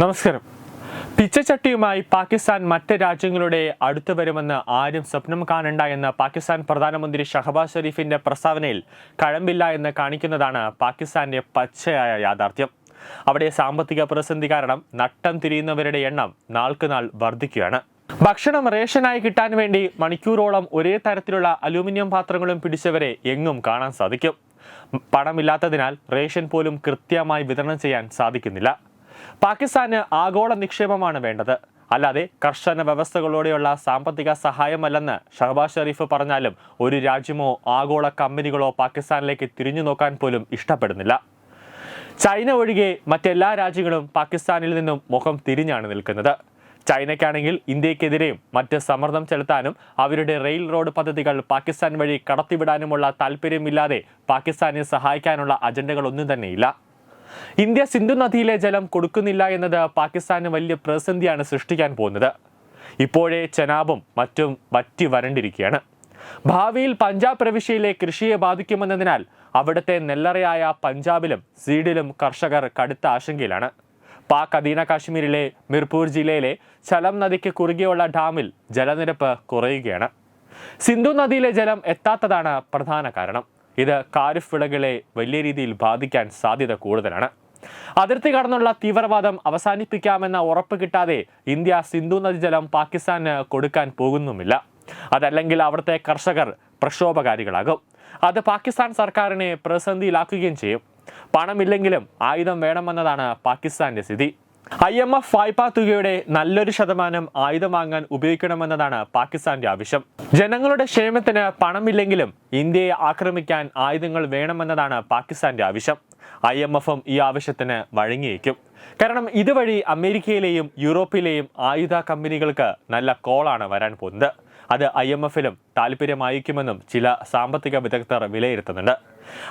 നമസ്കാരം. പിച്ചച്ചട്ടിയുമായി പാകിസ്ഥാൻ മറ്റ് രാജ്യങ്ങളുടെ അടുത്തു വരുമെന്ന് ആരും സ്വപ്നം കാണണ്ട എന്ന പാകിസ്ഥാൻ പ്രധാനമന്ത്രി ഷഹബാസ് ഷെരീഫിന്റെ പ്രസ്താവനയിൽ കഴമ്പില്ല എന്ന് കാണിക്കുന്നതാണ് പാകിസ്ഥാന്റെ പച്ചയായ യാഥാർത്ഥ്യം. അവിടെ സാമ്പത്തിക പ്രതിസന്ധി കാരണം നട്ടം തിരിയുന്നവരുടെ എണ്ണം നാൾക്കുനാൾ വർദ്ധിക്കുകയാണ്. ഭക്ഷണം റേഷനായി കിട്ടാൻ വേണ്ടി മണിക്കൂറോളം ഒരേ തരത്തിലുള്ള അലൂമിനിയം പാത്രങ്ങളും പിടിച്ചവരെ എങ്ങും കാണാൻ സാധിക്കും. പണമില്ലാത്തതിനാൽ റേഷൻ പോലും കൃത്യമായി വിതരണം ചെയ്യാൻ സാധിക്കുന്നില്ല. പാകിസ്ഥാന് ആഗോള നിക്ഷേപമാണ് വേണ്ടത്. അല്ലാതെ കർശന വ്യവസ്ഥകളോടെയുള്ള സാമ്പത്തിക സഹായമല്ലെന്ന് ഷഹബാസ് ഷെരീഫ് പറഞ്ഞാലും ഒരു രാജ്യമോ ആഗോള കമ്പനികളോ പാകിസ്ഥാനിലേക്ക് തിരിഞ്ഞു നോക്കാൻ പോലും ഇഷ്ടപ്പെടുന്നില്ല. ചൈന ഒഴികെ മറ്റെല്ലാ രാജ്യങ്ങളും പാകിസ്ഥാനിൽ നിന്നും മുഖം തിരിഞ്ഞാണ് നിൽക്കുന്നത്. ചൈനയ്ക്കാണെങ്കിൽ ഇന്ത്യക്കെതിരെയും മറ്റ് സമ്മർദ്ദം ചെലുത്താനും അവരുടെ റെയിൽ റോഡ് പദ്ധതികൾ പാകിസ്ഥാൻ വഴി കടത്തിവിടാനുമുള്ള താല്പര്യമില്ലാതെ പാകിസ്ഥാനെ സഹായിക്കാനുള്ള അജണ്ടകളൊന്നും തന്നെയില്ല. ഇന്ത്യ സിന്ധു നദിയിലെ ജലം കൊടുക്കുന്നില്ല എന്നത് പാകിസ്ഥാന് വലിയ പ്രതിസന്ധിയാണ് സൃഷ്ടിക്കാൻ പോകുന്നത്. ഇപ്പോഴേ ചെനാബും മറ്റും വറ്റി വരണ്ടിരിക്കുകയാണ്. ഭാവിയിൽ പഞ്ചാബ് പ്രവിശ്യയിലെ കൃഷിയെ ബാധിക്കുമെന്നതിനാൽ അവിടുത്തെ നെല്ലറയായ പഞ്ചാബിലും സീഡിലും കർഷകർ കടുത്ത ആശങ്കയിലാണ്. പാക് അധീന കാശ്മീരിലെ മിർപൂർ ജില്ലയിലെ ചലം നദിക്ക് കുറുകെയുള്ള ഡാമിൽ ജലനിരപ്പ് കുറയുകയാണ്. സിന്ധു നദിയിലെ ജലം എത്താത്തതാണ് പ്രധാന കാരണം. ഇത് കാരിഫ് വിളകളെ വലിയ രീതിയിൽ ബാധിക്കാൻ സാധ്യത കൂടുതലാണ്. അതിർത്തി കടന്നുള്ള തീവ്രവാദം അവസാനിപ്പിക്കാമെന്ന ഉറപ്പ് കിട്ടാതെ ഇന്ത്യ സിന്ധു നദീജലം പാകിസ്ഥാന് കൊടുക്കാൻ പോകുന്നുമില്ല. അതല്ലെങ്കിൽ അവിടുത്തെ കർഷകർ പ്രക്ഷോഭകാരികളാകും. അത് പാകിസ്ഥാൻ സർക്കാരിനെ പ്രതിസന്ധിയിലാക്കുകയും ചെയ്യും. പണമില്ലെങ്കിലും ആയുധം വേണമെന്നതാണ് പാകിസ്ഥാന്റെ സ്ഥിതി. ഐ എം എഫ് വായ്പാ തുകയുടെ നല്ലൊരു ശതമാനം ആയുധം വാങ്ങാൻ ഉപയോഗിക്കണമെന്നതാണ് പാകിസ്ഥാന്റെ ആവശ്യം. ജനങ്ങളുടെ ക്ഷേമത്തിന് പണമില്ലെങ്കിലും ഇന്ത്യയെ ആക്രമിക്കാൻ ആയുധങ്ങൾ വേണമെന്നതാണ് പാകിസ്ഥാന്റെ ആവശ്യം. ഐ എം എഫും ഈ ആവശ്യത്തിന് വഴങ്ങിയേക്കും. കാരണം ഇതുവഴി അമേരിക്കയിലെയും യൂറോപ്പിലെയും ആയുധ കമ്പനികൾക്ക് നല്ല കോളാണ് വരാൻ പോകുന്നത്. അത് ഐ എം എഫിലും താല്പര്യമായിരിക്കുമെന്നും ചില സാമ്പത്തിക വിദഗ്ധർ വിലയിരുത്തുന്നുണ്ട്.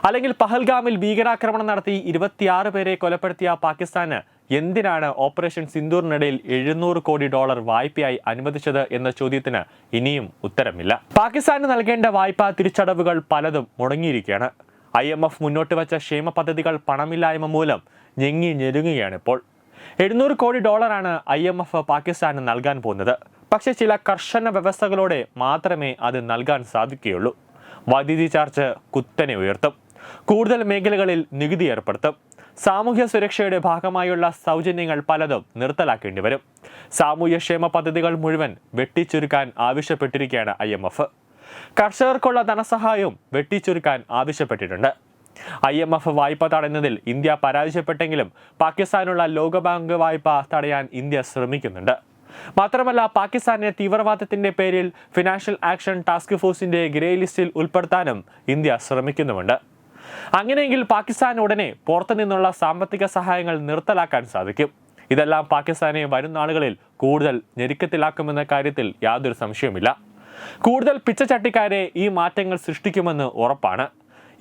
അല്ലെങ്കിൽ പഹൽഗാമിൽ ഭീകരാക്രമണം നടത്തി ഇരുപത്തിയാറ് പേരെ കൊലപ്പെടുത്തിയ പാകിസ്ഥാന് എന്തിനാണ് ഓപ്പറേഷൻ സിന്ദൂറിനിടയിൽ എഴുന്നൂറ് കോടി ഡോളർ വായ്പയായി അനുവദിച്ചത് എന്ന ചോദ്യത്തിന് ഇനിയും ഉത്തരമില്ല. പാകിസ്ഥാന് നൽകേണ്ട വായ്പാ തിരിച്ചടവുകൾ പലതും മുടങ്ങിയിരിക്കുകയാണ്. ഐ എം എഫ് മുന്നോട്ട് വെച്ച ക്ഷേമ പദ്ധതികൾ പണമില്ലായ്മ മൂലം ഞെങ്ങി ഞെരുങ്ങുകയാണ് ഇപ്പോൾ. എഴുന്നൂറ് കോടി ഡോളറാണ് ഐ എം എഫ് പാകിസ്ഥാന് നൽകാൻ പോകുന്നത്. പക്ഷേ ചില കർശന വ്യവസ്ഥകളോടെ മാത്രമേ അത് നൽകാൻ സാധിക്കുകയുള്ളൂ. വൈദ്യുതി ചാർജ് കുത്തനെ ഉയർത്തും. കൂടുതൽ മേഖലകളിൽ നികുതി ഏർപ്പെടുത്തും. സാമൂഹ്യ സുരക്ഷയുടെ ഭാഗമായുള്ള സൗജന്യങ്ങൾ പലതും നിർത്തലാക്കേണ്ടി വരും. സാമൂഹ്യക്ഷേമ പദ്ധതികൾ മുഴുവൻ വെട്ടിച്ചുരുക്കാൻ ആവശ്യപ്പെട്ടിരിക്കുകയാണ് ഐ എം എഫ്. കർഷകർക്കുള്ള ധനസഹായവും വെട്ടിച്ചുരുക്കാൻ ആവശ്യപ്പെട്ടിട്ടുണ്ട്. ഐ എം എഫ് വായ്പ തടയുന്നതിൽ ഇന്ത്യ പരാജയപ്പെട്ടെങ്കിലും പാകിസ്ഥാനുള്ള ലോകബാങ്ക് വായ്പ തടയാൻ ഇന്ത്യ ശ്രമിക്കുന്നുണ്ട്. മാത്രമല്ല പാകിസ്ഥാനെ തീവ്രവാദത്തിന്റെ പേരിൽ ഫിനാൻഷ്യൽ ആക്ഷൻ ടാസ്ക് ഫോഴ്സിന്റെ ഗ്രേ ലിസ്റ്റിൽ ഉൾപ്പെടുത്താനും ഇന്ത്യ ശ്രമിക്കുന്നുമുണ്ട്. അങ്ങനെയെങ്കിൽ പാകിസ്ഥാൻ ഉടനെ പുറത്തു നിന്നുള്ള സാമ്പത്തിക സഹായങ്ങൾ നിർത്തലാക്കാൻ സാധിക്കും. ഇതെല്ലാം പാകിസ്ഥാനെ വരും നാളുകളിൽ കൂടുതൽ ഞെരുക്കത്തിലാക്കുമെന്ന കാര്യത്തിൽ യാതൊരു സംശയവുമില്ല. കൂടുതൽ പിച്ചച്ചട്ടിക്കാരെ ഈ മാറ്റങ്ങൾ സൃഷ്ടിക്കുമെന്ന് ഉറപ്പാണ്.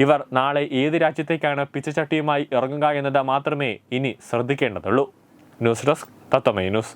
ഇവർ നാളെ ഏത് രാജ്യത്തേക്കാണ് പിച്ചച്ചട്ടിയുമായി ഇറങ്ങുക എന്നത് മാത്രമേ ഇനി ശ്രദ്ധിക്കേണ്ടതുള്ളൂ. ന്യൂസ് ഡെസ്ക് തത്വമേ ന്യൂസ്.